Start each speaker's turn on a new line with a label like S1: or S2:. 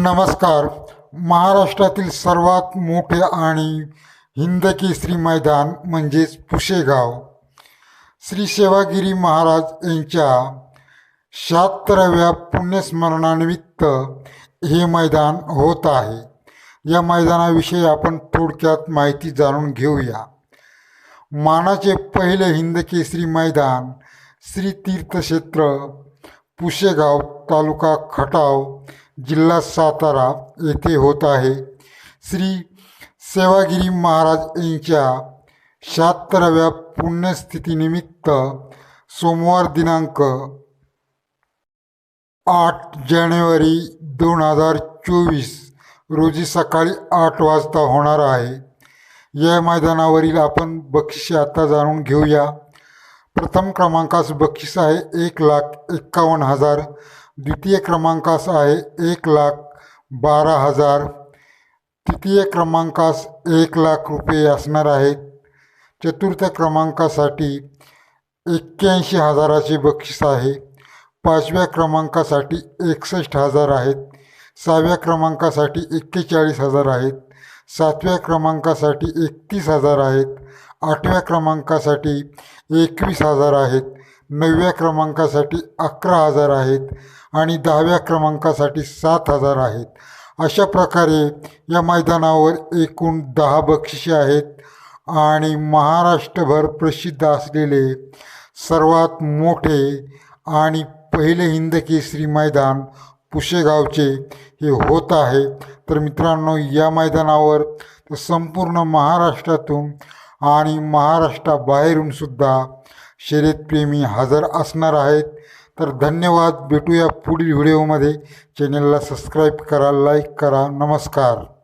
S1: नमस्कार. महाराष्ट्रातील सर्वात मोठे आणि हिंदकेसरी मैदान म्हणजेच पुशेगाव. श्री सेवागिरी महाराज यांच्या शहात्तराव्या पुण्यस्मरणानिमित्त हे मैदान होत आहे. या मैदानाविषयी आपण थोडक्यात माहिती जाणून घेऊया. मानाचे पहिले हिंदकेसरी मैदान श्री तीर्थक्षेत्र पुशेगाव तालुका खटाव जिल्हा सातारा येथे होत आहे. श्री सेवागिरी महाराज यांच्या शहात्तराव्या पुण्यस्थितीनिमित्त सोमवार दिनांक आठ जानेवारी दोन हजार चोवीस रोजी सकाळी आठ वाजता होणार आहे. या मैदानावरील आपण बक्षिसे आता जाणून घेऊया. प्रथम क्रमांकास बक्षीस आहे एक लाख एक्कावन्न हजार द्वितीय क्रमांकास आहे एक लाख बारा हजार. तृतीय क्रमांकास एक लाख रुपये असणार आहेत चतुर्थ क्रमांकासाठी एक्क्याऐंशी हजाराचे बक्षीस आहे. पाचव्या क्रमांकासाठी एकसष्ट हजार आहेत सहाव्या क्रमांकासाठी एक्केचाळीस हजार आहेत सातव्या क्रमांकासाठी एकतीस हजार आहेत आठव्या क्रमांकासाठी एकवीस हजार आहेत नवव्या क्रमांकासाठी अकरा हजार आहेत आणि दहाव्या क्रमांकासाठी सात हजार आहेत. अशा प्रकारे या मैदानावर एकूण दहा बक्षिसे आहेत आणि महाराष्ट्रभर प्रसिद्ध असलेले सर्वात मोठे आणि पहिले हिंदकेसरी मैदान पुशेगावचे हे होत आहे. तर मित्रांनो या मैदानावर संपूर्ण महाराष्ट्रातून आणि महाराष्ट्राबाहेरून सुद्धा शर्यतप्रेमी हजर असणार आहेत. तर धन्यवाद. भेटूया पुढील व्हिडिओमध्ये. चॅनलला सबस्क्राईब करा लाईक करा. नमस्कार.